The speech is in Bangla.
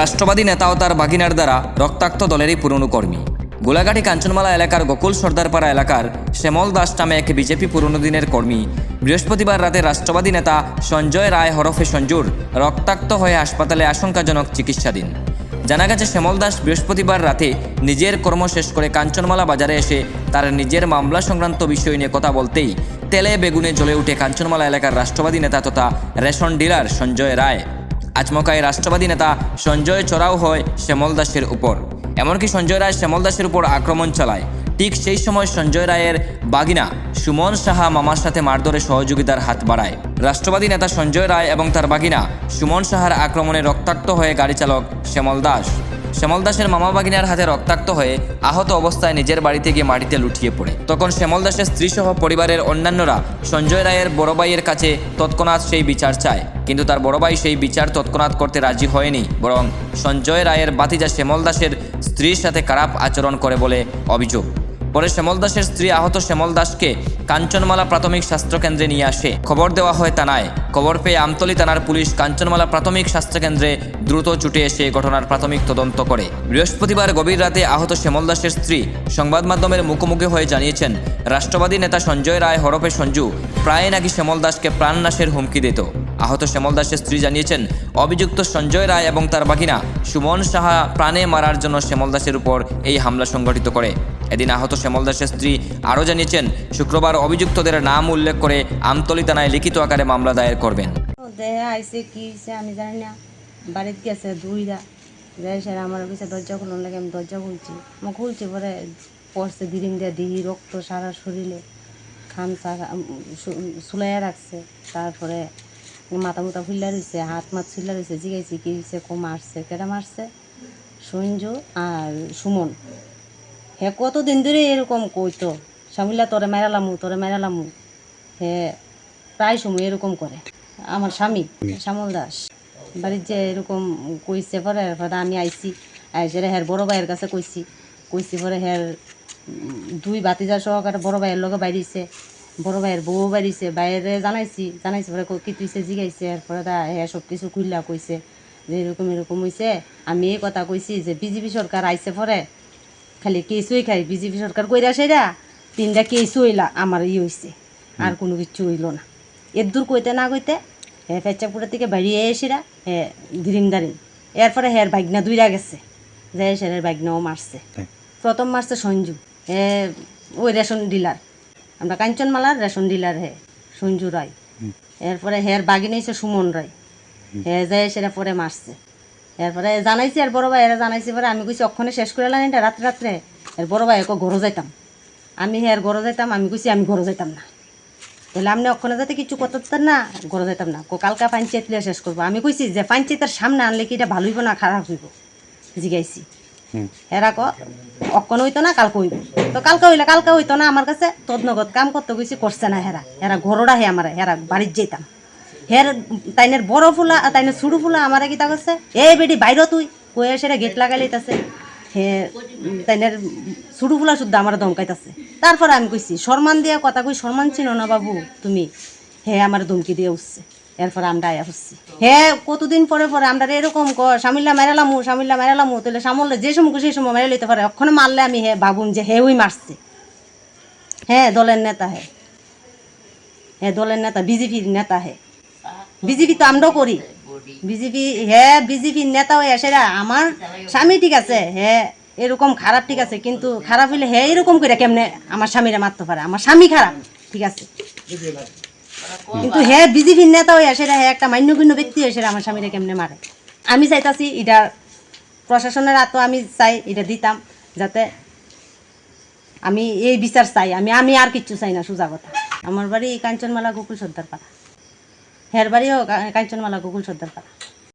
রাষ্ট্রবাদী নেতা ও তার বাগিনার দ্বারা রক্তাক্ত দলেরই পুরনো কর্মী। গোলাঘাটি কাঞ্চনমালা এলাকার গোকুল সর্দারপাড়া এলাকার শ্যামল দাস নামে এক বিজেপি পুরনো দিনের কর্মী। বৃহস্পতিবার রাতে রাষ্ট্রবাদী নেতা সঞ্জয় রায় হরফে সঞ্জুর রক্তাক্ত হয়ে হাসপাতালে আশঙ্কাজনক চিকিৎসাধীন। জানা গেছে, শ্যামল দাস বৃহস্পতিবার রাতে নিজের কর্ম শেষ করে কাঞ্চনমালা বাজারে এসে তার নিজের মামলা সংক্রান্ত বিষয় নিয়ে কথা বলতেই তেলে বেগুনে জ্বলে উঠে কাঞ্চনমালা এলাকার রাষ্ট্রবাদী নেতা তথা রেশন ডিলার সঞ্জয় রায়। আচমকায় রাষ্ট্রবাদী নেতা সঞ্জয় চড়াও হয় শ্যামল দাসের উপর। এমনকি সঞ্জয় রায় শ্যামল দাসের উপর আক্রমণ চালায়। ঠিক সেই সময় সঞ্জয় রায়ের বাগিনা সুমন সাহা মামার সাথে মারধরে সহযোগিতার হাত বাড়ায়। রাষ্ট্রবাদী নেতা সঞ্জয় রায় এবং তার বাগিনা সুমন সাহার আক্রমণে রক্তাক্ত হয়ে গাড়ি চালক শ্যামল দাস। শ্যামল দাসের মামা বাগিনার হাতে রক্তাক্ত হয়ে আহত অবস্থায় নিজের বাড়িতে গিয়ে মাটিতে লুটিয়ে পড়ে। তখন শ্যামল দাসের স্ত্রীসহ পরিবারের অন্যান্যরা সঞ্জয় রায়ের বড় ভাইয়ের কাছে তৎক্ষণাৎ সেই বিচার চায়। কিন্তু তার বড় ভাই সেই বিচার তৎক্ষণাৎ করতে রাজি হয়নি, বরং সঞ্জয় রায়ের বাতিজা শ্যামল দাসের স্ত্রীর সাথে খারাপ আচরণ করে বলে অভিযোগ। পরে শ্যামল দাসের স্ত্রী আহত শ্যামল দাসকে কাঞ্চনমালা প্রাথমিক স্বাস্থ্যকেন্দ্রে নিয়ে আসে। খবর দেওয়া হয় থানায়। খবর পেয়ে আমতলি থানার পুলিশ কাঞ্চনমালা প্রাথমিক স্বাস্থ্যকেন্দ্রে দ্রুত ছুটে এসে ঘটনার প্রাথমিক তদন্ত করে। বৃহস্পতিবার গভীর রাতে আহত শ্যামল দাসের স্ত্রী সংবাদ মাধ্যমের মুখোমুখি হয়ে জানিয়েছেন, রাষ্ট্রবাদী নেতা সঞ্জয় রায় হরফে সঞ্জু প্রায় নাকি শ্যামল দাসকে প্রাণনাশের হুমকি দিত। আহত শ্যামল দাসের স্ত্রী জানিয়েছেন, অভিযুক্ত সঞ্জয় রায় এবং তার বাগিনা সুমন সাহা প্রাণে মারার জন্য শ্যামল দাসের উপর এই হামলা সংঘটিত করে। এদিন আহত শ্যামল দাসের স্ত্রী আরও জানিয়েছেন, শুক্রবার অভিযুক্তদের নাম উল্লেখ করে আমতলী থানায় লিখিত আকারে মামলা দায়ের করবেন। দেহে আইসে, কি আমি জানি না। বাড়িতে গেছে দুইরা। স্যার আমার কাছে দরজা খুলুন লাগে আমি দরজা খুলছি। আমি খুলছি পরে পড়ছে দিদিম দিয়ে, দিহি রক্ত সারা শরীরে। খামচা সুলাইয়া রাখছে। তারপরে মাথা মুথা ফুল্লা রয়েছে হাত মাত ফুল্লা রয়েছে জিগাইছি, কি হয়েছে কো মারছে কেটা মারছে? সঞ্জু আর সুমন। হে কতদিন ধরে এরকম কইতো? স্বামীলা তোরে মেরালামু তোরে মেরালামু হে, প্রায় সময় এরকম করে। আমার স্বামী, শ্যামল দাস। বাড়ির যে এরকম কইছে পরে পরে আমি আইছি। আইসে হের বড় ভাইয়ের কাছে কইছি। কইছি পরে হের দুই বাতিজা সহকারে বড় ভাইয়ের লগে বাইরিছে। বড় ভাইয়ের বউ বাইরিছে। বাইরে জানাইছি জানাইছি পরে কি তুইছে, জিগাইছে। এরপরে তা হে সব কিছু খুললা কইছে। যে এরকম এরকম হইছে। আমি এই কথা কইছি যে, বিজেপি সরকার আইছে পরে খালি কেসুই খাই বিজেপি সরকার কইরা সেরা তিনটা কেসু হইলা আমার ই হইছে। আর কোনো কিছু হইল না। এর দূর কইতে না কইতে হে ফেচাপুরের থেকে বেরিয়ে এসিরা হে দিরিম দারিম। এরপরে হের বাইকনা দুইরা গেছে যে সেরের বাইকনাও মারছে। প্রথম মারছে সঞ্জু হে ওই রেশন ডিলার। আমরা কাঞ্চনমালার রেশন ডিলার হে সঞ্জু রায়। এরপরে হের বাগিনে সুমন রায়। হে যায় সেরা পরে মারছে। এরপরে জানাইছি আর বড় ভাই এরা জানাইছি পরে আমি কইছি অক্ষণে শেষ করে লাইন এটা রাত্রে রাত্রে। এর বড় ভাই একো ঘরে যাইতাম। আমি হের ঘরে যাইতাম আমি কইছি আমি ঘরে যাইতাম না। তাহলে আপনি অক্ষণে যাতে কিছু করতেন না ঘরে যাইতাম না। কো কালকা পাঞ্চায়েত লিয়ে শেষ করব। আমি কইছি যে পাঞ্চায়েতের সামনে আনলে কি এটা ভালো হইব না খারাপ হইব? জিগাইছি। হেরা ক অক্ষণ হইতো না কালকে হইব। তো কালকে হইলে কালকে হইতো না আমার কাছে তদনগত কাম করতে গেছি করছে না হেরা। হেরা ঘরোটা হে আমার হেরা বাড়ির যেতাম হের তাইনের বড় ফুলা আর তাইনের ছোটো ফুলা আমার কি তা করছে এ বেটি, বাইর তুই। কয়ে সেটা গেট লাগাই লইতাছে। হে তাইনের ছোটো ফুলা শুদ্ধ আমার ধমকাইতাছে। তারপরে আমি কইছি সম্মান দিয়া কথা কই সম্মান চিনো না বাবু তুমি? হে, আমার ধমকি দিয়ে উঠছে। এরপরে আমরা আয়া হচ্ছি হে, কতদিন পরে পরে আমরা এরকম ক সামিল্লা মেরালামু সামিল্লা মেরালামু তাহলে সামলে যে সময় সেই সময় মেরে লইতে পারে। ওখানে মারলে আমি হে ভাবুন যে হে ওই মারছে। হ্যাঁ দলের নেতা হে। হ্যাঁ দলের নেতা, বিজেপির নেতা হে। বিজেপি তো আমরাও করি। বিজেপি হ্যাঁ বিজেপির নেতা হয়ে সেরা আমার স্বামী ঠিক আছে হ্যাঁ এরকম খারাপ ঠিক আছে, কিন্তু খারাপ হইলে হ্যাঁ এরকম করে কেমনে আমার স্বামীরা মারতে পারে? আমার স্বামী খারাপ, ঠিক আছে। কিন্তু হ্যাঁ বিজেপির নেতা হয়ে সেটা হ্যাঁ একটা মান্যগণ্য ব্যক্তি সেটা আমার স্বামীরা কেমনে মারে? আমি চাইতাছি এটা প্রশাসনের হাতও আমি চাই, এটা দিতাম, যাতে আমি এই বিচার চাই, আমি আমি আর কিচ্ছু চাই না, সোজা কথা। আমার বাড়ি কাঞ্চনমালা গোকুল সর্দার পাড়া হের বাড়িও কাঞ্চনমালা গোকুল সর্দার পাড়া